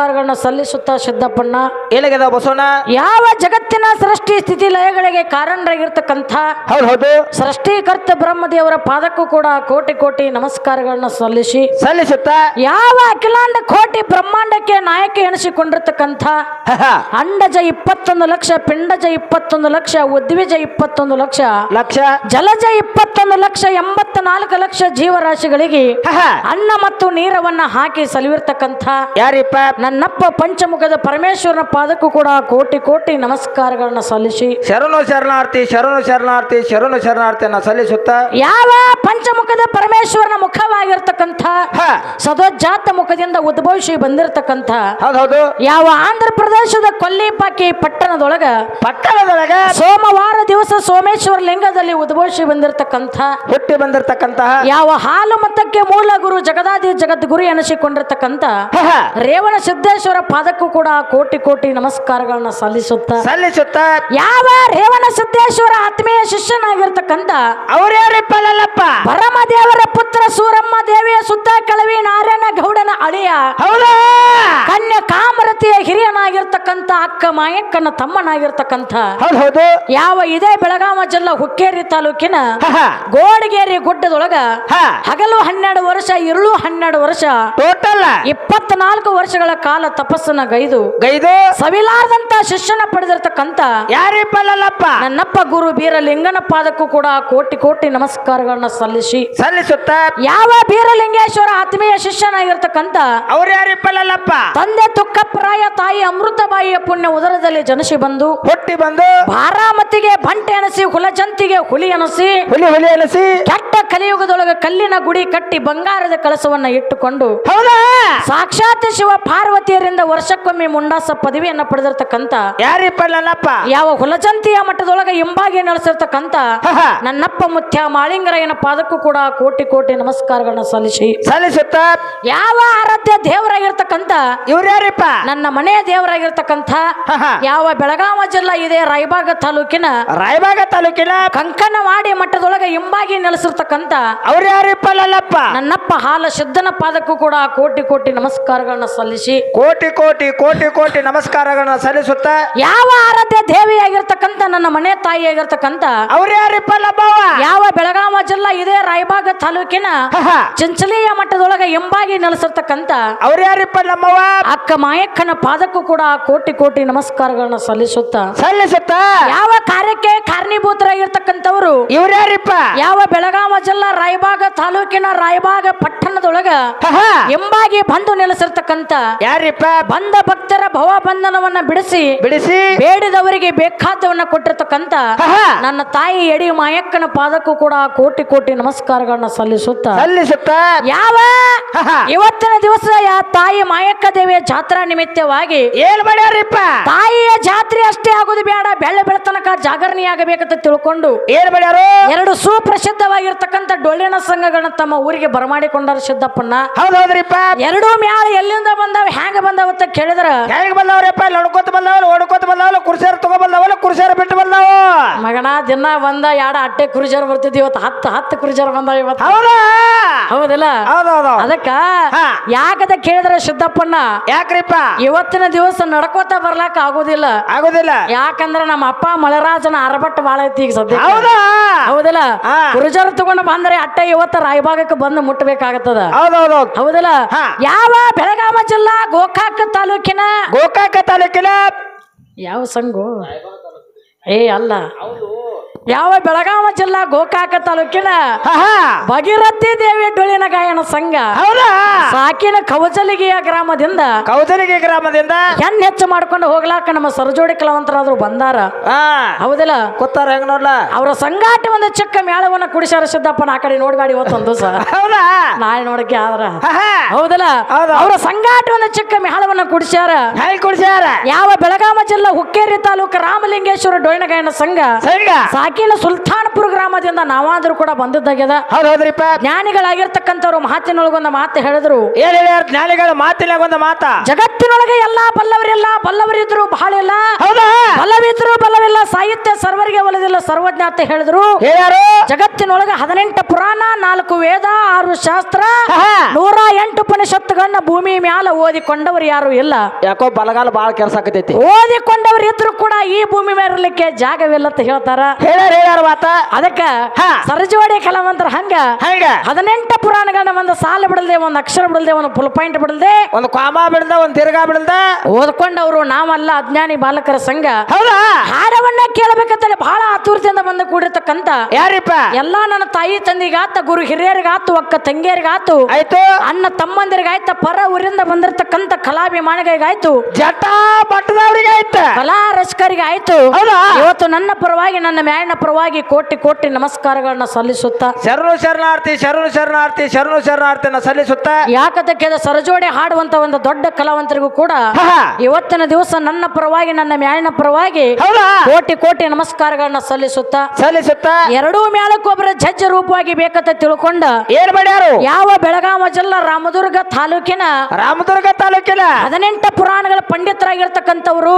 ನಮಸ್ಕಾರಗಳನ್ನ ಸಲ್ಲಿಸುತ್ತಾ ಸಿದ್ದಪ್ಪಣ್ಣ ಎಲ್ಲಿಗದ ಬಸವಣ್ಣ? ಯಾವ ಜಗತ್ತಿನ ಸೃಷ್ಟಿ ಸ್ಥಿತಿ ಲಯಗಳಿಗೆ ಕಾರಣರಾಗಿರ್ತಕ್ಕಂಥ ಹೌದು ಹೌದು. ಸೃಷ್ಟಿಕರ್ತ ಬ್ರಹ್ಮದೇವರ ಪಾದಕ್ಕೂ ಕೂಡ ಕೋಟಿ ಕೋಟಿ ನಮಸ್ಕಾರಗಳನ್ನ ಸಲ್ಲಿಸಿ ಸಲ್ಲಿಸುತ್ತಾ? ಯಾವ ಅಖಿಲಾಂಡ ಕೋಟಿ ಬ್ರಹ್ಮಾಂಡಕ್ಕೆ ನಾಯಕ ಹ. ಅಂಡಜ ಇಪ್ಪತ್ತೊಂದು ಲಕ್ಷ ಪಿಂಡಜ ಇಪ್ಪತ್ತೊಂದು ಲಕ್ಷ ಉದ್ವಿಜ ಇಪ್ಪತ್ತೊಂದು ಲಕ್ಷ ಲಕ್ಷ. ಜಲಜ ಇಪ್ಪತ್ತೊಂದು ಲಕ್ಷ ಎಂಬತ್ತ ನಾಲ್ಕು ಲಕ್ಷ ಜೀವರಾಶಿಗಳಿಗೆ. ಅನ್ನ ಮತ್ತು ನೀರವನ್ನ ಹಾಕಿ ಸಲುವಿರ್ತಕ್ಕಂಥ ಯಾರಿಪ್ಪ? ನನ್ನಪ್ಪ ಪಂಚಮುಖದ ಪರಮೇಶ್ವರನ ಪಾದಕ್ಕೂ ಕೂಡ ಕೋಟಿ ಕೋಟಿ ನಮಸ್ಕಾರಗಳನ್ನ ಸಲ್ಲಿಸಿ ಶರಣು ಶರಣಾರ್ಥಿ ಶರಣು ಶರಣಾರ್ಥಿ ಶರಣು ಶರಣಾರ್ಥಿಯನ್ನ ಸಲ್ಲಿಸುತ್ತ ಯಾವ ಪಂಚಮುಖದ ಪರಮೇಶ್ವರನ ಮುಖವಾಗಿರ್ತಕ್ಕಂಥ. ಸದೋಜಾತ ಮುಖದಿಂದ ಉದ್ಭವಿಸಿ ಬಂದಿರತಕ್ಕಂಥ ಹೌದು ಯಾವ ಆಂಧ್ರ ಪ್ರದೇಶದ ಕೊಲ್ಲಿಪಾಕಿ ಪಟ್ಟಣದೊಳಗ ಪಟ್ಟಣದೊಳಗ ಸೋಮವಾರ ದಿವಸ ಸೋಮೇಶ್ವರ ಲಿಂಗದಲ್ಲಿ ಉದ್ಭವಿಸಿ ಬಂದಿರತಕ್ಕಂಥ ಹುಟ್ಟಿ ಬಂದಿರತಕ್ಕಂತಹ ಯಾವ ಹಾಲು ಮತಕ್ಕೆ ಮೂಲ ಗುರು ಜಗದಾದಿ ಜಗದ್ಗುರು ಎನಿಸಿಕೊಂಡಿರ್ತಕ್ಕಂಥ. ರೇವಣ ಸಿದ್ದೇಶ್ವರ ಪಾದಕ್ಕೂ ಕೂಡ ಕೋಟಿ ಕೋಟಿ ನಮಸ್ಕಾರಗಳನ್ನ ಸಲ್ಲಿಸುತ್ತ ಸಲ್ಲಿಸುತ್ತ. ಯಾವ ರೇವಣ ಸಿದ್ದೇಶ್ವರ ಆತ್ಮೀಯ ಶಿಷ್ಯನಾಗಿರ್ತಕ್ಕಂಥ ಅವ್ರ ಲಲ್ಲಪ್ಪ ಪರಮ ಪರಮದೇವರ ಪುತ್ರ ಸೂರಮ್ಮ ದೇವಿಯ ಸುತ್ತ ಕಳವಿ ನಾರಾಯಣ ಗೌಡನ ಅಳಿಯ ಹೌದಾ? ಕನ್ಯ ಕಾಮರತಿಯ ಹಿರಿಯನಾಗಿರ್ತಕ್ಕಂಥ ಅಕ್ಕ ಮಾಯಕ್ಕನ ತಮ್ಮನಾಗಿರ್ತಕ್ಕಂಥ ಹೌದು ಹೌದು. ಯಾವ ಇದೇ ಬೆಳಗಾವ ಜಿಲ್ಲಾ ಹುಕ್ಕೇರಿ ತಾಲೂಕಿನ. ಗೋಡಗೇರಿ ಗುಡ್ಡದೊಳಗ. ಹಗಲು ಹನ್ನೆರಡು ವರ್ಷ ಇರುಳು ಹನ್ನೆರಡು ವರ್ಷ ಟೋಟಲ್ ಇಪ್ಪತ್ನಾಲ್ಕು ವರ್ಷಗಳ ಕಾಲ ತಪಸ್ಸನ್ನ ಗೈದು ಗೈದು ಸವಿಲಾರದಂತ ಶಿಷ್ಯನ ಪಡೆದಿರ್ತಕ್ಕಂತ ಯಾರಿಪ್ಪ ಲಲ್ಲಪ್ಪ ನನ್ನಪ್ಪ ಗುರು ಬೀರಲಿಂಗನ ಪಾದಕ್ಕೂ ಕೂಡ ಕೋಟಿ ಕೋಟಿ ನಮಸ್ಕಾರಗಳನ್ನ ಸಲ್ಲಿಸಿ ಸಲ್ಲಿಸುತ್ತ? ಯಾವ ಬೀರಲಿಂಗೇಶ್ವರ ಆತ್ಮೀಯ ಶಿಷ್ಯನಾಗಿರ್ತಕ್ಕಂತ ಅವ್ರ ಯಾರಿಪ್ಪ ಲಲ್ಲಪ್ಪ ತಂದೆ ತುಕ್ಕಪ್ರಾಯ ತಾಯಿ ಅಮೃತಬಾಯಿಯ ಪುಣ್ಯ ಉದರದಲ್ಲಿ ಜನಸಿ ಬಂದು ಹುಟ್ಟಿ ಬಂದು ಬಾರಾಮತಿಗೆ ಬಂಟೆ ಅನಸಿ ಹುಲಜಂತಿಗೆ ಹುಲಿ ಅನಸಿ ಹುಲಿ ಹುಲಿ ಅಲಸಿ ಕೆಟ್ಟ ಕಲಿಯುಗದೊಳಗೆ ಕಲ್ಲಿನ ಗುಡಿ ಕಟ್ಟಿ ಬಂಗಾರದ ಕಳಸವನ್ನ ಇಟ್ಟುಕೊಂಡು ಹೌದಾ? ಸಾಕ್ಷಾತ್ ಶಿವ ಪಾರ್ವತಿಯರಿಂದ ವರ್ಷಕ್ಕೊಮ್ಮೆ ಮುಂಡಾಸ ಪದವಿಯನ್ನ ಪಡೆದಿರ್ತಕ್ಕಂಥ ಯಾರಿಪ್ಪ ನನ್ನಪ್ಪ ಯಾವ ಹುಲಜಂತಿಯ ಮಠದೊಳಗೆ ಹಿಂಬಾಗಿ ಹ. ನನ್ನಪ್ಪ ಮುತ್ಯ ಮಾಳಿಂಗರಾಯನ ಪಾದಕ್ಕೂ ಕೂಡ ಕೋಟಿ ಕೋಟಿ ನಮಸ್ಕಾರಗಳನ್ನ ಸಲ್ಲಿಸಿ. ಸಲ್ಲಿಸುತ್ತ? ಯಾವ ಆರಾಧ್ಯ ದೇವರಾಗಿರ್ತಕ್ಕಂಥ ಇವ್ರ್ಯಾರಿಪ್ಪ? ನನ್ನ ಮನೆಯ ದೇವರಾಗಿರ್ತಕ್ಕಂಥ. ಯಾವ ಬೆಳಗಾವ ಜಿಲ್ಲಾ ಇದೆ ರಾಯಬಾಗ ತಾಲೂಕಿನ ರಾಯಬಾಗ ತಾಲೂಕಿನ? ಕಂಕನವಾಡಿ ಮಠದೊಳಗೆ ಹಿಂಬಾಗಿ ನೆಲೆಸಿರ್ತಕ್ಕಂಥ ಅವ್ರ್ಯಾರಿಪ್ಪ ನನ್ನಪ್ಪ ಹಾಲ ಶುದ್ಧನ ಪಾದಕ್ಕೂ ಕೂಡ ಕೋಟಿ ಕೋಟಿ ನಮಸ್ಕಾರಗಳನ್ನ ಸಲ್ಲಿಸಿ. ಕೋಟಿ ಕೋಟಿ ಕೋಟಿ ಕೋಟಿ ನಮಸ್ಕಾರಗಳನ್ನ ಸಲ್ಲಿಸುತ್ತ ಯಾವ ಆರಾಧ್ಯ ದೇವಿಯಾಗಿರ್ತಕ್ಕಂಥ ನನ್ನ ಮನೆ ತಾಯಿ ಆಗಿರ್ತಕ್ಕಂತ ಯಾರಿಪ್ಪ ಲಬ್ಬವ ಯಾವ ಬೆಳಗಾವ ಜಿಲ್ಲಾ ಇದೇ ರಾಯಬಾಗ ತಾಲೂಕಿನ. ಚಂಚಲಿಯ ಮಟ್ಟದೊಳಗೆ ಎಂಬಾಗಿ ನೆಲೆಸಿರ್ತಕ್ಕಂಥ ಅವ್ರ್ಯಾರಿಪ್ಪ ನಮ್ಮವ ಅಕ್ಕ ಮಾಯಕ್ಕನ ಪಾದಕ್ಕೂ ಕೂಡ ಕೋಟಿ ಕೋಟಿ ನಮಸ್ಕಾರಗಳನ್ನ ಸಲ್ಲಿಸುತ್ತ ಸಲ್ಲಿಸುತ್ತ? ಯಾವ ಕಾರ್ಯಕ್ಕೆ ಕಾರಣೀಭೂತರಾಗಿರ್ತಕ್ಕಂಥವ್ರು ಇವ್ರ್ಯಾರಿಪ್ಪ? ಯಾವ ಬೆಳಗಾವ ಜಿಲ್ಲಾ ರಾಯಬಾಗ ತಾಲೂಕಿನ ರಾಯಬಾಗ ಪಟ್ಟಣದೊಳಗ. ಎಂಬಾಗಿ ಬಂದು ನೆಲೆಸಿರ್ತಕ್ಕಂಥ ಯಾರಿಪ್ಪ? ಬಂದ ಭಕ್ತರ ಭವ ಬಂಧನವನ್ನ ಬಿಡಿಸಿ ಬಿಡಿಸಿ ಬೇಡಿದವರಿಗೆ ಬೇಕಾದವನ್ನ ಹ. ನನ್ನ ತಾಯಿ ಎಡಿ ಮಾಯಕ್ಕನ ಪಾದಕ್ಕೂ ಕೂಡ ಕೋಟಿ ಕೋಟಿ ನಮಸ್ಕಾರಗಳನ್ನ ಸಲ್ಲಿಸುತ್ತ. ಸಲ್ಲಿಸುತ್ತ. ಯಾವ. ಇವತ್ತಿನ ದಿವಸ ಯಾ ತಾಯಿ ಮಾಯಕ್ಕ ದೇವಿಯ ಜಾತ್ರಾ ನಿಮಿತ್ತವಾಗಿ ಏನ್ ಮಾಡ್ಯಾರಿಪ್ಪ? ತಾಯಿಯ ಜಾತ್ರೆ ಅಷ್ಟೇ ಆಗೋದು ಬೇಡ ಬೆಳ್ಳ ಬೆಳತನಕ ಜಾಗರಣೆ ಆಗಬೇಕಂತ ತಿಳ್ಕೊಂಡು ಏನ್ ಮಾಡ್ಯಾರು? ಎರಡು ಸುಪ್ರಸಿದ್ಧವಾಗಿರ್ತಕ್ಕಂಥ ಡೊಳ್ಳಿನ ಸಂಘಗಳನ್ನ ತಮ್ಮ ಊರಿಗೆ ಬರಮಾಡಿಕೊಂಡಾರ ಸಿದ್ದಪ್ಪಣ್ಣ ಹೌದ್ ಹೌದ್ರಿಪ್ಪ ಎರಡೂ ಮ್ಯಾಲ ಎಲ್ಲಿಂದ ಬಂದಾವ? ಹ್ಯಾಂಗ ಬಂದಾವ ಅಂತ ಕೇಳಿದ್ರ? ಹೆಂಗ್ ಬಂದವ್ರಪ್ಪ ನಡ್ಕೋತ ಬಂದವಲ್ಲ ಓಡ್ಕೋತ ಬಂದವಲ್ಲ ಕುರ್ಸಿಯರ್ ತಗೋ ಬಂದವಲ್ಲ ಕುರ್ಸಿಯರ್ ಬಿಟ್ಟು ಬಂದವ. ಮಗನ ದಿನ ಬಂದ ಯಾಡ ಅಟ್ಟೆ ಕುರುಜರ್ ಬರ್ತಿದ್ವಿ ಇವತ್ತು ಹತ್ತು ಹತ್ತು ಕುರುಜರ್ ಬಂದಾವ ಇವತ್ತು. ಹೌದಾ? ಹೌದಲ್ಲ? ಹೌದೌದು. ಅದಕ್ಕ ಹಾ. ಯಾಕದ ಕೇಳಿದ್ರ ಸಿದ್ದಪ್ಪಣ್ಣ ಯಾಕ್ರಿಪ್ಪ? ಇವತ್ತಿನ ದಿವಸ ನಡ್ಕೋತ ಬರ್ಲಾಕ ಆಗೋದಿಲ್ಲ. ಆಗೋದಿಲ್ಲ. ಯಾಕಂದ್ರ ನಮ್ಮ ಅಪ್ಪ ಮಳೆರಾಜನ ಅರಬಟ್ಟು ಬಾಳ ಐತಿ ಈಗ ಸದ್ಯ ಹೌದಾ? ಹೌದಲ್ಲ? ಹಾ. ಕುರುಜರ್ ತಗೊಂಡು ಬಂದ್ರೆ ಅಟ್ಟೆ ಇವತ್ತ ರಾಯಭಾಗಕ್ಕೆ ಬಂದು ಮುಟ್ಟಬೇಕಾಗತ್ತದ ಹೌದೌದು. ಹೌದಲ್ಲ? ಹಾ. ಯಾವ ಬೆಳಗಾವ ಜಿಲ್ಲಾ ಗೋಕಾಕ ತಾಲೂಕಿನ ಗೋಕಾಕ ತಾಲೂಕಿನ ಯಾವ ಸಂಘು? ಏ ಅಲ್ಲ. ಯಾವ ಬೆಳಗಾವ ಜಿಲ್ಲಾ ಗೋಕಾಕ ತಾಲೂಕಿನ. ಭಗೀರಥಿ ದೇವಿ ಡೊಳಿನ ಗಾಯನ ಸಂಘ ಹೌದಾ? ಸಾಕಿನ ಕವಚಲಿಗೆಯ ಗ್ರಾಮದಿಂದ ಕೌಜಲಿಗೆ ಗ್ರಾಮದಿಂದ? ಹೆಣ್ ಹೆಚ್ಚು ಮಾಡ್ಕೊಂಡು ಹೋಗ್ಲಾಕ ನಮ್ಮ ಸರಜೋಡಿ ಕಲಾವಂತರಾದ್ರು ಬಂದಾರ. ಹೌದಿಲ್ಲ? ಗೊತ್ತಾರ ಹೆಂಗ್ ನೋಡ್ಲ? ಅವರ ಸಂಗಾಟ ಒಂದು ಚಿಕ್ಕ ಮೇಳವನ್ನ ಕುಡಿಸಾರ ಸಿದ್ದಪ್ಪನ ಆ ಕಡೆ ನೋಡ್ಗಾಡಿ ಇವತ್ತೊಂದು ಸರ್ ಹೌದಾ? ನಾಳೆ ನೋಡಕ್ಕೆ ಆದ್ರ. ಹೌದಲ್ಲ? ಅವರ ಸಂಗಾಟ ಒಂದು ಚಿಕ್ಕ ಮೇಳವನ್ನ ಕುಡಿಸ್ಯಾರ. ಕುಡಿಸ್ಯಾರ? ಯಾವ ಬೆಳಗಾವ ಜಿಲ್ಲಾ ಹುಕ್ಕೇರಿ ತಾಲೂಕು ರಾಮಲಿಂಗೇಶ್ವರ ಡೊಳ್ಳಿನ ಗಾಯನ ಸಂಘ ಆಕಿನ ಸುಲ್ತಾನ್ಪುರ ಗ್ರಾಮದಿಂದ ನಾವಾದ್ರೂ ಕೂಡ ಬಂದಿದ್ದಾಗ್ಯದ. ಹೌದ್ ಹೌದ್ರಿಪ್ಪ ಜ್ಞಾನಿಗಳಾಗಿರ್ತಕ್ಕಂಥವ್ರು ಮಾತಿನೊಳಗೊಂದು ಮಾತು ಹೇಳಿದ್ರು. ಏನ್ ಹೇಳ್ಯಾರ? ಜ್ಞಾನಿಗಳ ಒಂದ ಮಾತ. ಜಗತ್ತಿನೊಳಗೆ ಎಲ್ಲಾ ಬಲ್ಲವರಿಲ್ಲ ಬಲ್ಲವರಿದ್ರು ಬಹಳ ಇಲ್ಲ ಹೌದಾ? ಬಲವಿದ್ರು ಬಲವಿಲ್ಲ ಸಾಹಿತ್ಯ ಸರ್ವರಿಗೆ ಒಲದಿಲ್ಲ ಸರ್ವಜ್ಞ ಅಂತ ಹೇಳಿದ್ರು. ಹೇಳ್ಯಾರು? ಜಗತ್ತಿನೊಳಗೆ ಹದಿನೆಂಟು ಪುರಾಣ ನಾಲ್ಕು ವೇದ ಆರು ಶಾಸ್ತ್ರ. ನೂರ ಎಂಟು ಉಪನಿಷತ್ತುಗಳನ್ನ ಭೂಮಿ ಮ್ಯಾಲ ಓದಿಕೊಂಡವರು ಯಾರು ಇಲ್ಲ. ಯಾಕೋ ಬಲಗಾಲ ಬಹಳ ಕೆಲಸ ಆಗತೈತಿ ಓದಿಕೊಂಡವರು ಇದ್ರು ಕೂಡ ಈ ಭೂಮಿ ಮೇಲೆ ಇರಲಿಕ್ಕೆ ಜಾಗವಿಲ್ಲ ಅಂತ ಹೇಳ್ತಾರ. ಹೇಳ್ಯಾರ ಹೇಳ್ಯಾರ ಮಾತ? ಅದಕ್ಕ ಸರಜವಾಡಿ ಕಲಾವಂತರ ಹಂಗ? ಹಂಗ. ಹದಿನೆಂಟು ಪುರಾಣಗಳನ್ನ ಒಂದು ಸಾಲ ಬಿಡಲ್ದೆ ಒಂದು ಅಕ್ಷರ ಬಿಡಲ್ದೆ ಒಂದು ಫುಲ್ ಪಾಯಿಂಟ್ ಬಿಡಲ್ದೆ? ಒಂದು ಕಾಮ ಬಿಡ್ದ ಒಂದು ತಿರ್ಗಾ ಬಿಡ್ದ ಓದ್ಕೊಂಡವರು ನಾವಲ್ಲ ಅಜ್ಞಾನಿ ಬಾಲಕರ ಸಂಘ. ಹೌದಾ? ಹಾರವನ್ನ ಕೇಳಬೇಕಂತೇಳಿ ಬಹಳ ಆತುರತೆಯಿಂದ ಬಂದು ಕೂಡಿರ್ತಕ್ಕಂತ. ಯಾರಿಪ್ಪ? ಎಲ್ಲಾ ನನ್ನ ತಾಯಿ ತಂದಿಗಾತ ಗುರು ಹಿರಿಯರಿಗಾತು ಅಕ್ಕ ತಂಗಿಯರಿಗಾತು ಆಯ್ತು. ಅಣ್ಣ ತಮ್ಮಂದಿರಿಗಾಯ್ತ ಪರ ಊರಿಂದ ಬಂದಿರತಕ್ಕಂತ ಕಲಾಭಿಮಾನಿಗಾಯ್ತು ಜಟಾ ಬಟ್ಟದವ್ರಿಗೆ ಆಯ್ತ ಕಲಾ ರಸಿಕರಿಗೆ ಆಯ್ತು ಹೌದಾ? ಇವತ್ತು ನನ್ನ ಪರವಾಗಿ ನನ್ನ ಮ್ಯಾಲಿನ ಪರವಾಗಿ ಕೋಟಿ ಕೋಟಿ ನಮಸ್ಕಾರಗಳನ್ನ ಸಲ್ಲಿಸುತ್ತ ಶರಣು ಶರಣಾರ್ಥಿ ಶರಣು ಶರಣಾರ್ಥಿ ಶರಣು ಶರಣಾರ್ಥಿನ ಸಲ್ಲಿಸುತ್ತ ಯಾಕದಕ್ಕೆ ಸರಜೋಡಿ ಹಾಡುವಂತ ಒಂದು ದೊಡ್ಡ ಕಲಾವಂತರಿಗೂ ಕೂಡ ಇವತ್ತಿನ ದಿವಸ ನನ್ನ ಪರವಾಗಿ ನನ್ನ ಮ್ಯಾಲಿನ ಪರವಾಗಿ ಕೋಟಿ ಕೋಟಿ ನಮಸ್ಕಾರಗಳನ್ನ ಸಲ್ಲಿಸುತ್ತ ಸಲ್ಲಿಸುತ್ತ ಎರಡೂ ಮ್ಯಾಲಕ್ಕೊಬ್ಬರ ಜಜ್ಜ ರೂಪವಾಗಿ ಬೇಕಂತ ತಿಳ್ಕೊಂಡ ಏನ್ ಮಾಡ್ಯಾರು? ಯಾವ ಬೆಳಗಾವ ಜಿಲ್ಲಾ ರಾಮದುರ್ಗ ತಾಲೂಕಿನ ರಾಮದುರ್ಗ ತಾಲೂಕಿನ ಹದಿನೆಂಟ ಪುರಾಣಗಳ ಪಂಡಿತರಾಗಿರ್ತಕ್ಕಂಥವ್ರು.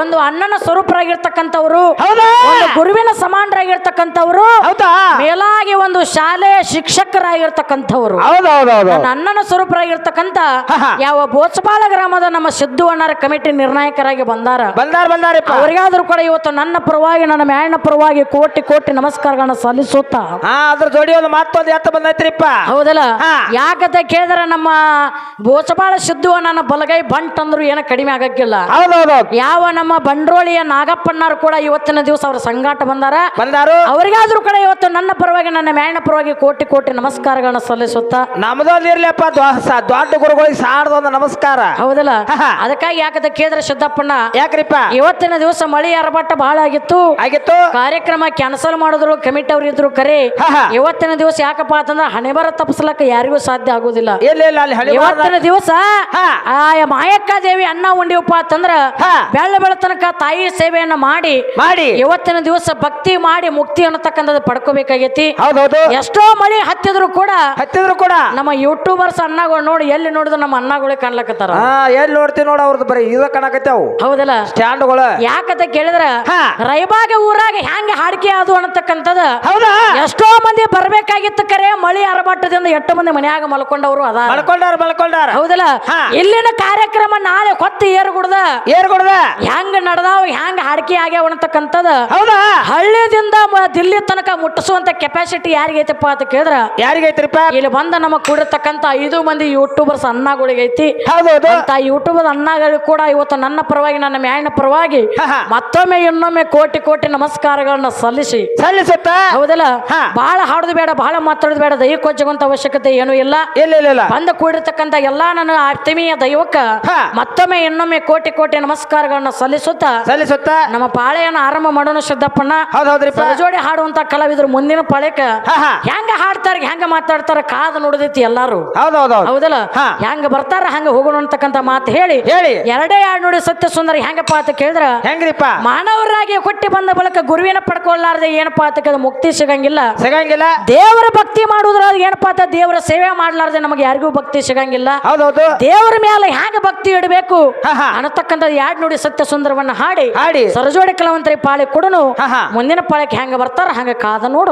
ಒಂದು ಅಣ್ಣನ ಸ್ವರೂಪರಾಗಿರ್ತಕ್ಕಂಥವ್ರು ಒಂದು ಗುರುವಿನ ಸಮಾನರಾಗಿರ್ತಕ್ಕಂಥವ್ರು ಹೌದಾ? ಮೇಲಾಗಿ ಒಂದು ಶಾಲೆಯ ಶಿಕ್ಷಕರಾಗಿರ್ತಕ್ಕಂಥವ್ರು. ಹೌದೌದೌದು. ನನ್ನ ಅಣ್ಣನ ಸ್ವರೂಪರಾಗಿರ್ತಕ್ಕಂಥ. ಯಾವ ಬೋಚಪಾಲ ಗ್ರಾಮದ ನಮ್ಮ ಸಿದ್ದು ಅಣ್ಣರ ಕಮಿಟಿ ನಿರ್ಣಾಯಕರಾಗಿ ಬಂದಾರ. ಬಂದಾರ ಬಂದಾರ ಅವರಿಗಾದ್ರೂ ಕೂಡ ಇವತ್ತು ನನ್ನ ಪರವಾಗಿ ನನ್ನ ಮ್ಯಾಣ ಪರವಾಗಿ ಕೋಟಿ ಕೋಟಿ ನಮಸ್ಕಾರಗಳನ್ನ ಸಲ್ಲಿಸುತ್ತ. ಅದ್ರ ಜೋಡಿ ಒಂದು ಮತ್ತೊಂದು ಎತ್ತ ಬಂದೈತ್ರಿಪ್ಪ. ಹೌದಲ್ಲ. ಯಾಕಂತ ಕೇಳಿದ್ರೆ ನಮ್ಮ ಬೋಚಪಾಳ ಸಿದ್ದು ನನ್ನ ಬಲಗೈ ಬಂಟ್ ಅಂದ್ರು ಏನ ಕಡಿಮೆ ಆಗಕ್ಕಿಲ್ಲ. ಯಾವ ನಮ್ಮ ಬಂಡ್ರೋಳಿಯ ನಾಗಪ್ಪಣ್ಣರು ಕೂಡ ಇವತ್ತಿನ ದಿವಸ ಅವ್ರ ಸಂಗಾಟ ಬಂದಾರ. ಬಂದಾರು. ಅವರಿಗಾದ್ರೂ ಕಡೆ ಇವತ್ತು ನನ್ನ ಪರವಾಗಿ ನನ್ನ ಮ್ಯಾಣ ಪರವಾಗಿ ಕೋಟಿ ಕೋಟಿ ನಮಸ್ಕಾರಗಳನ್ನ ಸಲ್ಲಿಸುತ್ತಾ. ನಮ್ದೊಂದು ಇರ್ಲಿಪ್ಪ ದ್ವ- ಸ- ದೊಡ್ಡ ಗುರುಗಳಿಗೆ ಸಾರದ ಒಂದು ನಮಸ್ಕಾರ. ಹೌದಲ್ಲ. ಅದಕ್ಕಾಗಿ ಯಾಕಂತ ಕೇಂದ್ರ ಸಿದ್ದಪ್ಪಣ್ಣ ಯಾಕ್ರಿಪ್ಪ? ಇವತ್ತಿನ ದಿವಸ ಮಳೆ ಅರಬಟ್ಟ ಬಹಳ ಆಗಿತ್ತು. ಆಗಿತ್ತು? ಕಾರ್ಯಕ್ರಮ ಕ್ಯಾನ್ಸಲ್ ಮಾಡಿದ್ರು ಕಮಿಟಿ ಅವ್ರು ಇದ್ರು ಕರೆ. ಇವತ್ತಿನ ದಿವಸ ಯಾಕಪ್ಪ ಅಂತಂದ್ರೆ ಹಣೆ ಬರ ತಪ್ಪಿಸ್ಲಕ್ಕ ಯಾರಿಗೂ ಸಾಧ್ಯ ಆಗುದಿಲ್ಲ. ಇವತ್ತಿನ ದಿವಸ ಮಾಯಕ್ಕ ದೇವಿ ಅನ್ನ ಉಂಡಿವಪ್ಪ ಅಂತಂದ್ರ ಬೆಳ್ಳ ಬೆಳತನಕ ತಾಯಿ ಸೇವೆಯನ್ನ ಮಾಡಿ ಮಾಡಿ. ಇವತ್ತಿನ ದಿವಸ ಭಕ್ತಿ ಮಾಡಿ ಮುಕ್ತಿ ಅನ್ನತಕ್ಕಂಥದ್ದು ಪಡ್ಕೋಬೇಕಾಗೈತಿ. ಹೌದೌದು. ಎಷ್ಟೋ ಮಳಿ ಹತ್ತಿದ್ರು ಕೂಡ ಹತ್ತಿದ್ರು ಕೂಡ. ನಮ್ಮ ಯೂಟ್ಯೂಬರ್ಸ್ ಅಣ್ಣಗಳು ನೋಡಿ ಎಲ್ಲಿ ನೋಡಿದ್ರು ನಮ್ಮ ಅಣ್ಣಗಳೇ ಕಾಣ್ಲಕತ್ತಾರ. ಹಾ ಎಲ್ಲಿ ನೋಡ್ತೀವಿ ನೋಡ ಅವ್ರದ್ದು ಬರೀ ಇದು ಕಣಕತ್ತಾವು ಹೌದಲ್ಲ? ಸ್ಟ್ಯಾಂಡ್ಗಳು. ಯಾಕಂತ ಕೇಳಿದ್ರ. ರೈಬಾಗ ಊರಾಗ ಹ್ಯಾಂಗ ಹಾಡಿಕೆ ಅದು ಅನ್ನತಕ್ಕಂಥದ್ದು ಹೌದಾ? ಎಷ್ಟೋ ಮಂದಿ ಬರ್ಬೇಕಾಗಿತ್ತು ಕರೆ ಮಳಿ ಅರಬಟ್ಟದಿಂದ ಎಷ್ಟು ಮಂದಿ ಮನ್ಯಾಗ ಮಲ್ಕೊಂಡವ್ರು ಅದ ಮಲ್ಕೊಂಡಾರ ಮಲ್ಕೊಂಡಾರ. ಹೌದಲ್ಲ. ಇಲ್ಲಿನ ಕಾರ್ಯಕ್ರಮ ನಾಳೆ ಕೊತ್ತು ಏರ್ಗುಡ್ದ. ಗುಡ್ದ ಏರ್ ಕೊಡದ ಹ್ಯಾಂಗ ನಡ್ದಾವ್ ಹೆಂಗ ಹಾಡಿಕೆ ಆಗ್ಯಾವ ಅನ್ನತಕ್ಕಂಥದ್ದು. ಹೌದಾ? ಹಳ್ಳಿದಿಂದ ದಿಲ್ಲಿ ತನಕ ಮುಟ್ಟಿಸುವಂತ ಕೆಪಾಸಿಟಿ ಯಾರಿಗೈತಪ್ಪ ಅಂತ ಕೇಳಿದ್ರ? ಯಾರಿಗೈತ್ರಿಪ್ಪ? ಇಲ್ಲಿ ಬಂದ ನಮಗ್ ಕೂಡಿರ್ತಕ್ಕಂತ ಐದು ಮಂದಿ ಯೂಟ್ಯೂಬರ್ಸ್ ಅಣ್ಣಗಳಿಗೈತಿ ಹೌದೌದು. ಅಂತ ಯೂಟ್ಯೂಬರ್ ಅಣ್ಣಗಳು ಕೂಡ ಇವತ್ತು ನನ್ನ ಪರವಾಗಿ ನನ್ನ ಮ್ಯಾಣ ಪರವಾಗಿ. ಮತ್ತೊಮ್ಮೆ ಇನ್ನೊಮ್ಮೆ ಕೋಟಿ ಕೋಟಿ ನಮಸ್ಕಾರಗಳನ್ನ ಸಲ್ಲಿಸಿ. ಸಲ್ಲಿಸುತ್ತ? ಹೌದಲ್ಲ. ಬಹಳ ಹಾಡುದು ಬೇಡ ಬಹಳ ಮಾತಾಡೋದು ಬೇಡ ದೈ ಕೊಚ್ಚುವಂತ ಅವಶ್ಯಕತೆ ಏನೂ ಇಲ್ಲ. ಇಲ್ಲ ಇಲ್ಲ ಇಲ್ಲ. ಬಂದ ಕೂಡಿರ್ತಕ್ಕಂತ ಎಲ್ಲಾ ನನ್ನ ಆತ್ಮೀಯ ದೈವಕ್ಕ ಮತ್ತೊಮ್ಮೆ ಇನ್ನೊಮ್ಮೆ ಕೋಟಿ ಕೋಟಿ ನಮಸ್ಕಾರಗಳನ್ನ ಸಲ್ಲಿಸುತ್ತ ಸಲ್ಲಿಸುತ್ತ? ನಮ್ಮ ಪಾಳೆಯನ್ನ ಆರಂಭ ಮಾಡೋಣ ಸಿದ್ದಪ್ಪಣ್ಣ ಹೌದ್ ಹೌದ್ರಿಪ್ಪ. ಸರಜೋಡಿ ಹಾಡುವಂತ ಕಲಾವಿದ್ರು ಮುಂದಿನ ಪಳೆಕ ಹೆಂಗ ಹಾಡ್ತಾರ ಹೆಂಗ ಮಾತಾಡ್ತಾರ ಕಾದು ನೋಡದೈತಿ ಎಲ್ಲಾರು. ಹೌದೌದು ಹೌದಲ್ಲ. ಹೆಂಗ ಬರ್ತಾರ ಹಂಗ ಹೋಗೋಣ ಅಂತಕ್ಕಂಥ ಮಾತು ಹೇಳಿ. ಹೇಳಿ. ಎರಡೇ ಹಾಡು ನೋಡಿ ಸತ್ಯ ಸುಂದರ ಹೆಂಗಪ್ಪ ಅಂತ ಕೇಳಿದ್ರ? ಹೆಂಗ್ರಿಪ್ಪ? ಮಾನವರಾಗಿ ಕೊಟ್ಟಿ ಬಂದ ಬಳಿಕ ಗುರುವಿನ ಪಡ್ಕೊಳ್ಳಾರ್ದೆ ಏನಪ್ಪಾ ಅಂತ ಮುಕ್ತಿ ಸಿಗಂಗಿಲ್ಲ. ಸಿಗಂಗಿಲ್ಲ. ದೇವರ ಭಕ್ತಿ ಮಾಡುದ್ರ ಏನಪ್ಪಾ ಅಂತ ದೇವರ ಸೇವೆ ಮಾಡ್ಲಾರ್ದೆ ನಮಗೆ ಯಾರಿಗೂ ಭಕ್ತಿ ಸಿಗಂಗಿಲ್ಲ. ಹೌದೌದು ದೇವರ ಮೇಲೆ ಹ್ಯಾಂಗ ಭಕ್ತಿ ಇಡಬೇಕು? ಅನ್ನತಕ್ಕಂಥದ್ದು ಯಾಡ್ ಅನ್ನತಕ್ಕಂಥ ಎರಡು ನುಡಿ ಸತ್ಯ ಸುಂದರವನ್ನ ಹಾಡಿ. ಹಾಡಿ. ಸರಜೋಡಿ ಕಲಾವಂತರಿ ಪಾಳಿ ಕೊಡನು. ಮುಂದಿನ ಪಳಕ್ಕೆ ಹೆಂಗೆ ಬರ್ತಾರ ಹಂಗೆ ಕಾದ ನೋಡ್